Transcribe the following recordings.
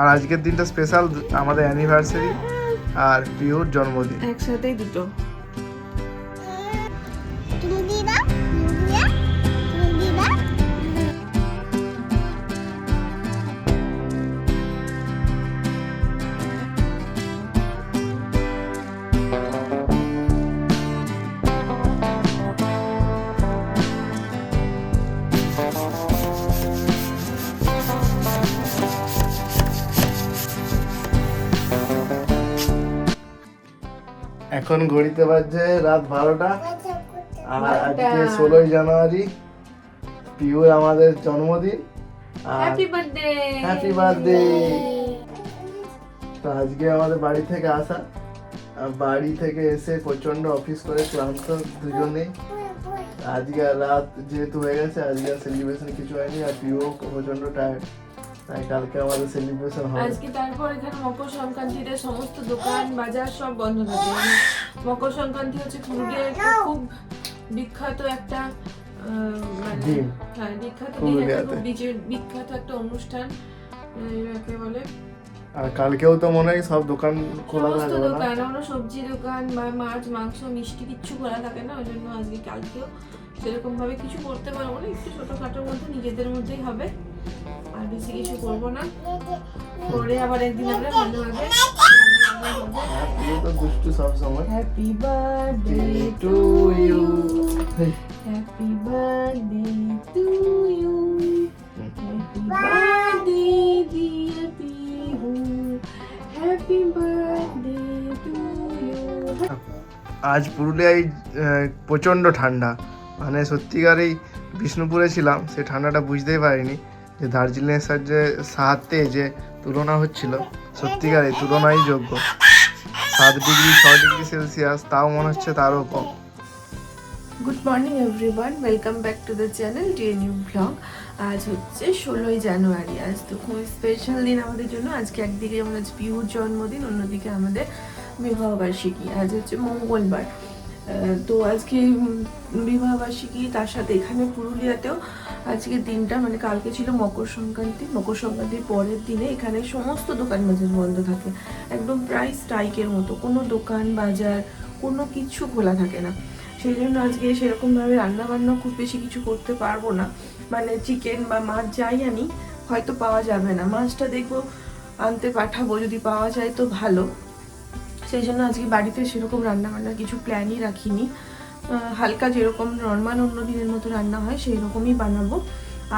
আর আজকের দিনটা স্পেশাল আমাদের অ্যানিভার্সারি আর পিওর জন্মদিন। একসাথেই দুটো। এখন ঘড়িতে বাজছে রাত বারোটা। আর আজকে ষোলোই জানুয়ারি পিওর আমাদের জন্মদিন। হ্যাপি বার্থডে হ্যাপি বার্থডে তো আজকে আমাদের বাড়ি থেকে আসা। বাড়ি থেকে এসে প্রচণ্ড অফিস করে ক্লান্ত দুজনেই আজকে রাত যেহেতু হয়ে গেছে আজকে সেলিব্রেশন কিছু হয়নি আর পিও প্রচণ্ড টায়ার্ড তাই কালকে আমাদের সেলিব্রেশন হবে। আজকে তারপর এখানে মকর সংক্রান্তিতে সমস্ত দোকান বাজার সব বন্ধ থাকে। মকর সংক্রান্তি হচ্ছে পুরুলিয়ার একটা খুব বিখ্যাত একটা মানে হ্যাঁ বিখ্যাত একটা বিখ্যাত। অনুষ্ঠান একে বলে। আর কালকেও তো মনে হয় সব দোকান খোলা সমস্ত থাকবে না? দোকান আমরা সবজি দোকান বা মাছ মাংস মিষ্টি কিচ্ছু খোলা থাকে না ওই জন্য আজকে কালকেও সেরকম ভাবে কিছু করতে পারব না। একটু ছোটখাটোর মধ্যে নিজেদের মধ্যেই হবে। আর বেশি কিছু করব না। পরে আবার একদিন আমরা ভালোভাবে আর পিও তো দুষ্টু সব সময় happy birthday to you happy birthday to you happy birthday dear happy birthday to you আজ পুরুলিয়ায় প্রচণ্ড ঠান্ডা। মানে সত্যিকারেই বিষ্ণুপুরে ছিলাম সে ঠান্ডাটা বুঝতেই পারিনি। যে দার্জিলিংয়ের সাথে সাথে যে তুলনা হচ্ছিল, সত্যিকার এই তুলনাই যোগ্য। সাত ডিগ্রি, ছ ডিগ্রি সেলসিয়াস, তাও মনে হচ্ছে তারও কম। Good morning everyone welcome back to the channel D new blog আজ হচ্ছে ষোলোই জানুয়ারি। আজ তো খুব স্পেশাল দিন আমাদের জন্য। আজকে একদিকে আমাদের পিহুর জন্মদিন, অন্যদিকে আমাদের বিবাহবার্ষিকী। আজ হচ্ছে মঙ্গলবার। তো আজকে বিবাহবার্ষিকী তার সাথে এখানে পুরুলিয়াতেও আজকের দিনটা মানে কালকে ছিল মকর সংক্রান্তি। মকর সংক্রান্তির পরের দিনে এখানে সমস্ত দোকান বাজার বন্ধ থাকে। একদম প্রায় স্ট্রাইকের মতো। কোনো দোকান, বাজার, কোনো কিছু খোলা থাকে না। সেই জন্য আজকে সেরকমভাবে রান্না বান্না খুব বেশি কিছু করতে পারব না। মানে চিকেন বা মাছ যাই আনি, হয়তো পাওয়া যাবে না। মাছটা দেখব, আনতে পাঠাবো। যদি পাওয়া যায় তো ভালো। সেই জন্য আজকে বাড়িতে সেরকম রান্না বান্নার কিছু প্ল্যানই রাখিনি। হালকা যেরকম নর্মাল অন্য দিনের মতো রান্না হয় সেই রকমই বানাবো।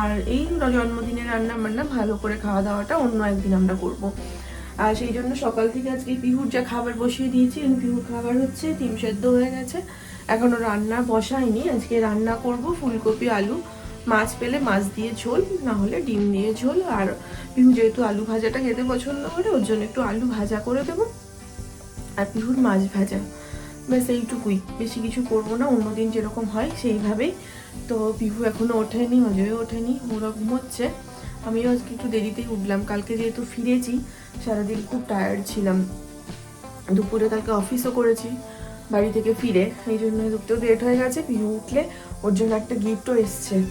আর এই জন্মদিনের রান্না বান্না ভালো করে খাওয়া দাওয়াটা অন্য একদিন আমরা করব। আর সেই জন্য সকাল থেকে আজকে পিহুর যা খাবার বসিয়ে দিয়েছি পিহুর খাবার হচ্ছে ডিম সেদ্ধ হয়ে গেছে। এখনও রান্না বসাইনি আজকে রান্না করব ফুলকপি, আলু, মাছ পেলে মাছ দিয়ে ঝোল, না হলে ডিম দিয়ে ঝোল। আর পিহু যেহেতু আলু ভাজাটা খেতে পছন্দ করে, ওর জন্য একটু আলু ভাজা করে দেবো। আর পিহুর মাছ ভাজা। ব্যাস, এইটুকুই। বেশি কিছু করব না, অন্যদিন যেরকম হয় সেইভাবেই। তো পিহু এখনও ওঠেনি অজয়ও ওঠেনি, ওরা ঘুমোচ্ছে। আমিও আজকে একটু দেরিতেই উঠলাম। কালকে যেহেতু ফিরেছি, সারাদিন খুব টায়ার্ড ছিলাম। দুপুরে কালকে অফিসও করেছি, বাড়ি থেকে ফিরে। এই জন্য উঠতেও লেট হয়ে গেছে। পিহু উঠলে ওর জন্য একটা গিফটও এসছে।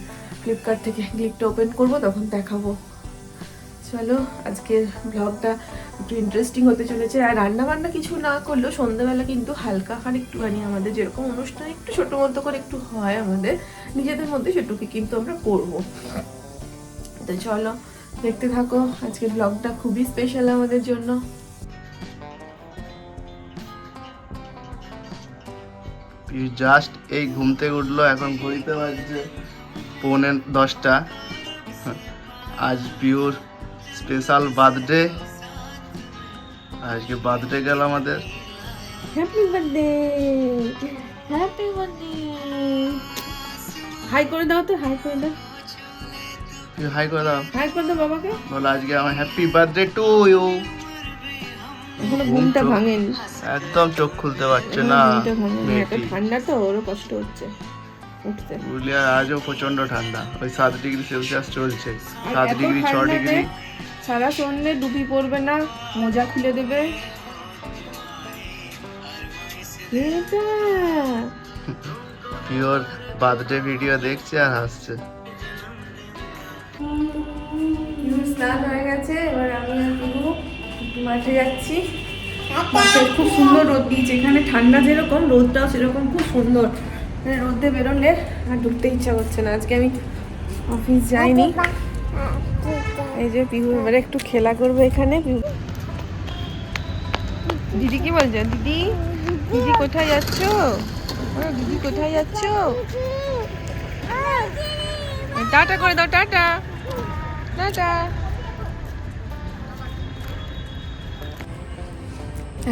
ফ্লিপকার্ট থেকে গিফটটা ওপেন করব, তখন দেখাবো। চলো, আজকের ব্লগটা একটু ইন্টারেস্টিং হতে চলেছে। আর রান্না বান্না কিছু না করলেও সন্ধ্যাবেলা কিন্তু হালকা খান একটুখানি আমাদের যেরকম অনুষ্ঠান একটু ছোটো মতো করে একটু হয় আমাদের, নিজেদের মধ্যে সেটুকু কিন্তু আমরা করব। তো চলো, দেখতে থাকো, আজকের ব্লগটা খুবই স্পেশাল আমাদের জন্য। জাস্ট এই ঘুম থেকে উঠল, এখন ঘড়িতে বাজছে পৌনে দশটা। আজ পিওর স্পেশাল বার্থডে। আজকে বার্থডে গেল আমাদের। Happy birthday happy birthday hi করে দাও তো হাই করে দাও। পিউ হাই করে দাও। হাই করে দাও বাবাকে। বলো আজকে আমার হ্যাপি বার্থডে টু ইউ এখনও ঘুমটা ভাঙেনি। একদম চোখ খুলতে পারছে না ঠান্ডা তো ওরও কষ্ট হচ্ছে। উঠতে। পুরুলিয়ার আজও প্রচণ্ড ঠান্ডা। ওই সাত ডিগ্রি সেলসিয়াস চলছে। সাত ডিগ্রি ছ ডিগ্রি। সারা সন্ধ্যে ডুবি পড়বে না মোজা খুলে দেবে। পিওর বার্থডে ভিডিও দেখছে আর হাসছে। স্নান হয়ে গেছে এবার আমি মাঠে যাচ্ছি। খুব সুন্দর রোদ দিয়েছে। এখানে ঠান্ডা যেরকম রোদটাও সেরকম খুব সুন্দর। রোদে বেরোলে আর ঢুকতে ইচ্ছা করছে না। আজকে আমি অফিস যাইনি। এই যে পিহু এবারে একটু খেলা করবে এখানে। দিদি কি বলছো? দিদি দিদি কোথায় যাচ্ছ? ও, দিদি কোথায় যাচ্ছ? টাটা করে দাও টাটা। টাটা।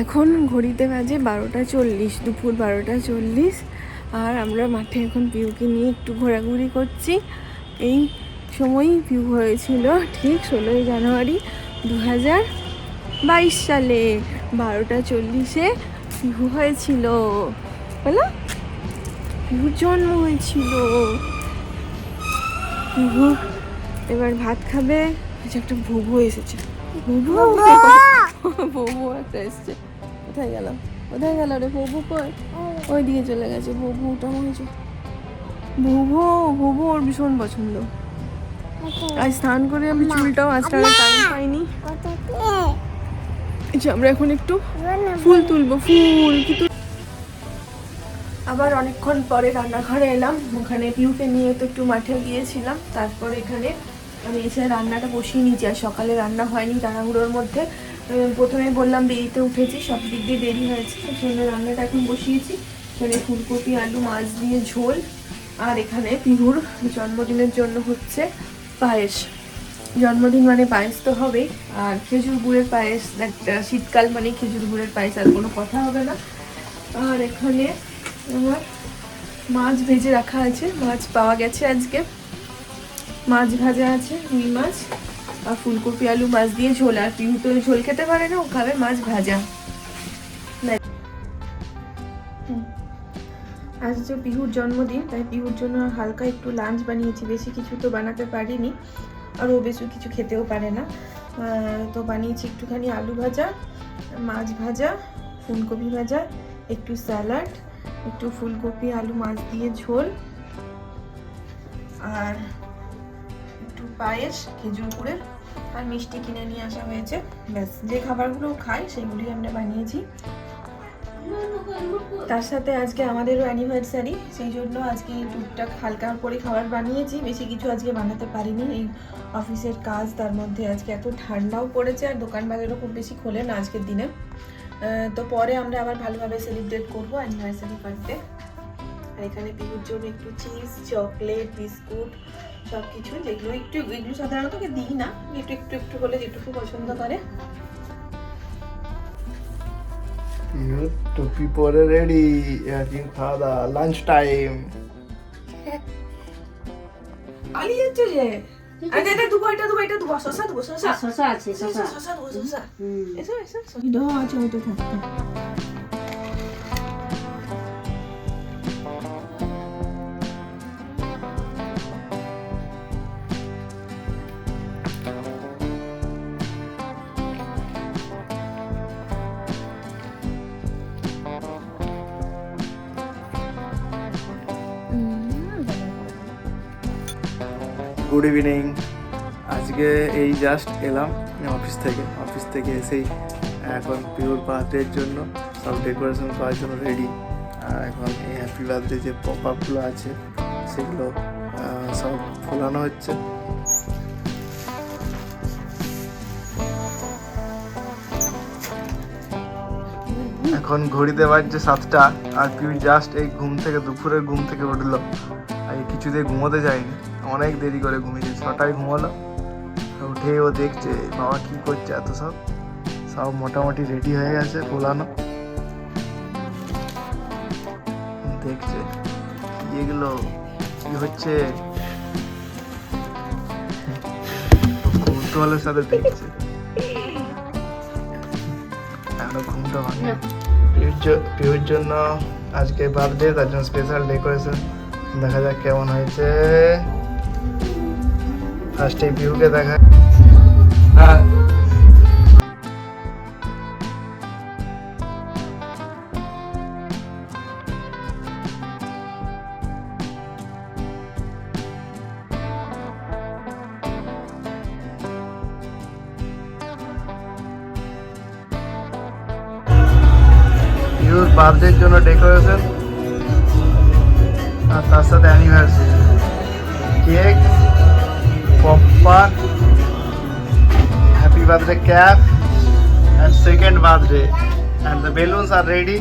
এখন ঘড়িতে বাজে বারোটা চল্লিশ দুপুর বারোটা চল্লিশ। আর আমরা মাঠে এখন পিউকে নিয়ে একটু ঘোরাঘুরি করছি। এই সময়ই পিউ হয়েছিল ঠিক ষোলোই জানুয়ারি দু হাজার বাইশ সালে। বারোটা চল্লিশে পিহু হয়েছিল। বলো পিহুর জন্ম হয়েছিল। পিহু এবার ভাত খাবে। আচ্ছা একটা ভুবু এসেছে। ভুবু! ভুবু একটা এসছে। কোথায় গেল? কোথায় গেল রে ভুবু কই? ওই দিকে চলে গেছে ভুবুটা মনে হচ্ছে। ভুবু ভুবু ওর ভীষণ পছন্দ। আজ স্নান করে আমি চুলটাও আজকে টাইম পাইনি। আমরা এখন একটু ফুল তুলবো ফুল কি আবার অনেকক্ষণ পরে রান্নাঘরে এলাম। ওখানে পিউকে নিয়ে তো একটু মাঠে গিয়েছিলাম। তারপর এখানে আমি এসে রান্নাটা বসিয়ে নিয়েছি। আর সকালে রান্না হয়নি তাড়াহুড়োর মধ্যে। প্রথমে বললাম দেরিতে উঠেছি, সব দিক দিয়ে দেরি হয়েছে জন্য রান্নাটা এখন বসিয়েছি। এখানে ফুলকপি, আলু, মাছ দিয়ে ঝোল, আর এখানে পিহুর জন্মদিনের জন্য হচ্ছে পায়েস। জন্মদিন মানে পায়েস তো হবেই, আর খেজুর গুড়ের পায়েস একটা শীতকাল মানে খেজুর গুড়ের পায়েস, আর কোনো কথা হবে না। আর এখানে আমার মাছ ভেজে রাখা আছে, মাছ পাওয়া গেছে আজকে। মাছ ভাজা আছে, রুই মাছ। আর ফুলকপি, আলু, মাছ দিয়ে ঝোল। আর পিহু তো ঝোল খেতে পারে না, ও খাবে মাছ ভাজা। আজ যে পিহুর জন্মদিন, তাই পিহুর জন্য হালকা একটু লাঞ্চ বানিয়েছি। বেশি কিছু তো বানাতে পারিনি, আর ও বেশি কিছু খেতেও পারে না। তো বানিয়েছি একটুখানি আলু ভাজা, মাছ ভাজা, ফুলকপি ভাজা, একটু স্যালাড, একটু ফুলকপি, আলু, মাছ দিয়ে ঝোল, আর একটু পায়েস, খেজুর গুড়ের আর মিষ্টি কিনে নিয়ে আসা হয়েছে। ব্যাস, যে খাবারগুলো খায় সেগুলি আমরা বানিয়েছি। তার সাথে আজকে আমাদেরও অ্যানিভার্সারি সেই জন্য আজকে টুকটাক হালকা করে খাবার বানিয়েছি। বেশি কিছু আজকে বানাতে পারিনি। এই অফিসের কাজ, তার মধ্যে আজকে এত ঠান্ডাও পড়েছে আর দোকান বাজারও খুব বেশি খোলে না আজকের দিনে। তো পরে আমরা আবার ভালোভাবে সেলিব্রেট করব অ্যানিভার্সারি বার্থডে আর এখানে বিহুর জন্য একটু চিজ চকলেট বিস্কুট সব কিছু যেগুলো একটু এগুলো সাধারণত ওকে দিই না একটু একটু একটু হলে যেটুকু পছন্দ করে। টুপি পরে রেডি এখন খাওয়া দাওয়া লাঞ্চ টাইম আলি যাচ্ছে যে? আছে গুড ইভিনিং আজকে এই জাস্ট এলাম অফিস থেকে। অফিস থেকে এসেই এখন পিওর বার্থডের জন্য সব ডেকোরেশন করার জন্য রেডি আর এখন এই হ্যাপি বার্থডে যে পপ আপগুলো আছে, সেগুলো সব ফোলানো হচ্ছে। এখন ঘড়িতে বাজছে সাতটা আর পিউ জাস্ট এই ঘুম থেকে দুপুরের ঘুম থেকে উঠল। আর কিছুতেই ঘুমোতে যায়নি। অনেক দেরি করে ঘুমিয়েছে, ছটায় ঘুমালো। উঠে ও দেখছে, বাবা কি করছে এত সব। সব মোটামুটি রেডি হয়ে গেছে ফোলানো দেখছে এগুলো, কি হচ্ছে? কৌতূহলের সাথে দেখছে। এখনও ঘুমটা ভাঙে পিউর জন্য আজকে বার্থডে, তার জন্য স্পেশাল ডেকোরেশন দেখা যাক কেমন হয়েছে। ফার্স্টে পিউকে দেখা হ্যাঁ বার্থডের জন্য ডেকোরেশন আর তার সাথে anniversary cake popcorn happy birthday cap and second birthday and the balloons R ready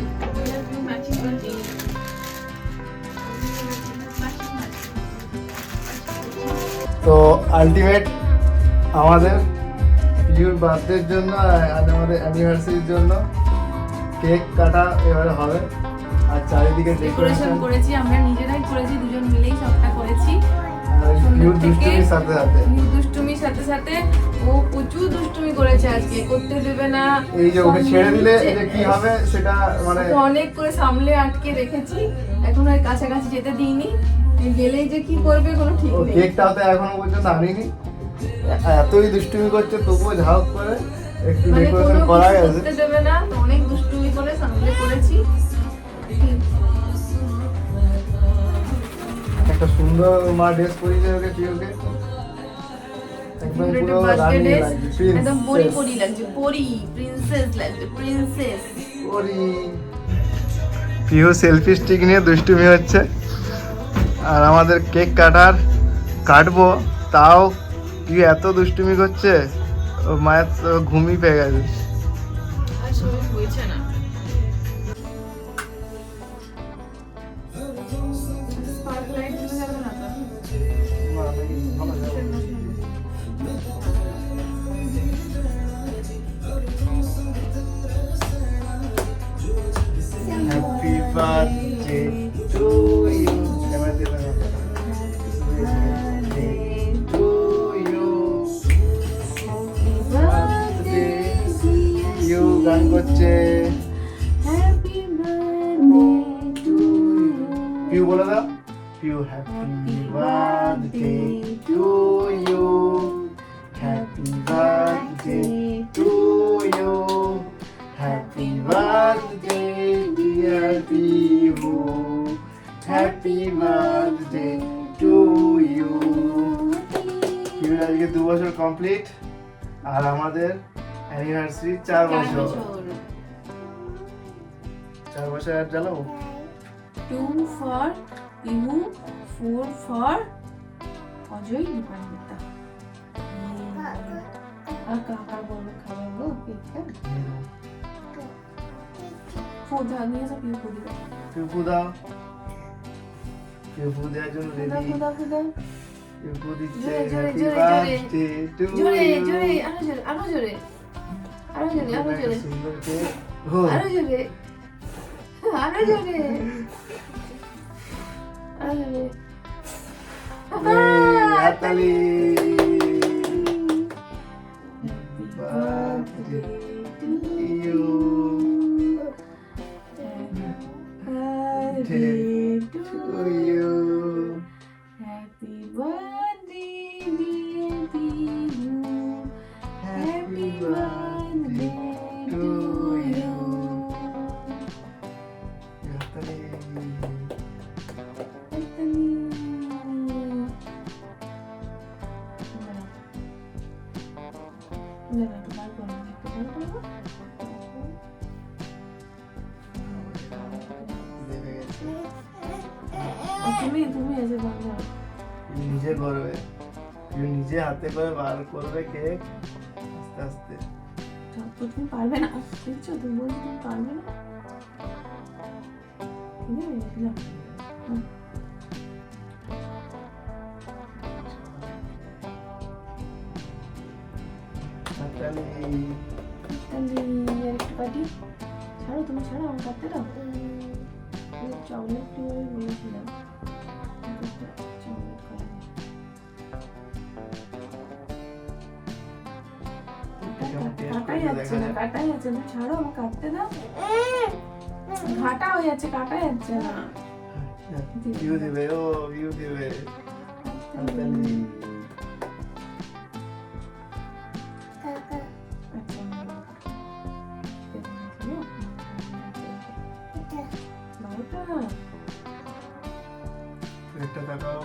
তো আলটিমেট আমাদের বার্থডের জন্য আর আমাদের অ্যানিভার্সারির জন্য। কেক কাটা এবারে হবে। আর চারিদিকে ডেকোরেশন করেছি আমরা নিজেরাই করেছি দুজন মিলেই সবটা করেছি। পিউর সন্ধ্যের থেকে দুষ্টুমির সাথে সাথে। দুষ্টুমির সাথে সাথে। ও প্রচুর দুষ্টুমি করেছে আজকে করতে দেবে না। এই যে ওকে ছেড়ে দিলে এটা কি হবে? সেটা মানে অনেক করে সামলে আটকে রেখেছি। এখন আর কাছাকাছি যেতে দিইনি। গেলেই যে কি করবে কোনো ঠিক নেই। কেকটাও তো এখনও পর্যন্ত আনিনি। এতই দুষ্টুমি করছে তবুও ঝাঁক করে একটু মানে ডেকোরেশন করা গেছে দেবে না। সুন্দর মা ড্রেস পরিয়েছে ওকে পিওকে একদম পুরো রানী লাগছে একদম পরি পরি লাগছে পরি প্রিন্সেস লাগছে প্রিন্সেস পরি। পিও সেলফি স্টিক নিয়ে দুষ্টুমি হচ্ছে। আর আমাদের কেক কাটার কাটবো তাও পিও এত দুষ্টুমি করছে ও মায়ের তো ঘুমই পেয়ে গেছে। গান করছে। পিউ বলে দাও। Piu happy birthday to you happy birthday to you happy birthday dear Piu happy birthday to you pure আজকে দু বছর কমপ্লিট আর আমাদের অ্যানিভার্সারি চার বছর। চার বছর আর জ্বালাবো two for you four for Ajay Dipanwita. আর কাকা বলব খাওয়াবো কেকটা ফুড নিয়ে সব ইউ করে দিবে পিউ দাও? পিউ দেওয়ার জন্য ফুদা রেডি ফুদা ফুদা পিউ দিচ্ছে জোরে, জোরে, হ্যাপি। বার্থডে টু জোরে জোরে আরও জোরে আরও জোরে। আরও জোরে আরও জোরে আরও জোরে আরও জোরে আরও জোরে ইউ Happy birthday, dear. নিজে করবে। পিউ নিজে হাতে করে বার করবে কেক আস্তে আস্তে। তুমি পারবে না দেখছ তুমি বলছো তুমি পারবে না। ছাড়ো তুমি ছাড়ো আমার কাটতে দাও। চকলেট ফ্লেভার কাটাই যাচ্ছে না কাটাই যাচ্ছে না ছাড়ো আমার কাটতে দাও ঘাটা হয়ে যাচ্ছে কাটা যাচ্ছে না ভিউ দিবে ও ভিউ দিবে হাতালি আচ্ছা বারোটা একটা দেখাও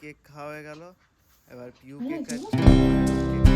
কেক খাওয়া হয়ে গেল এবার পিউ হয়ে কেক গেছে? খাচ্ছে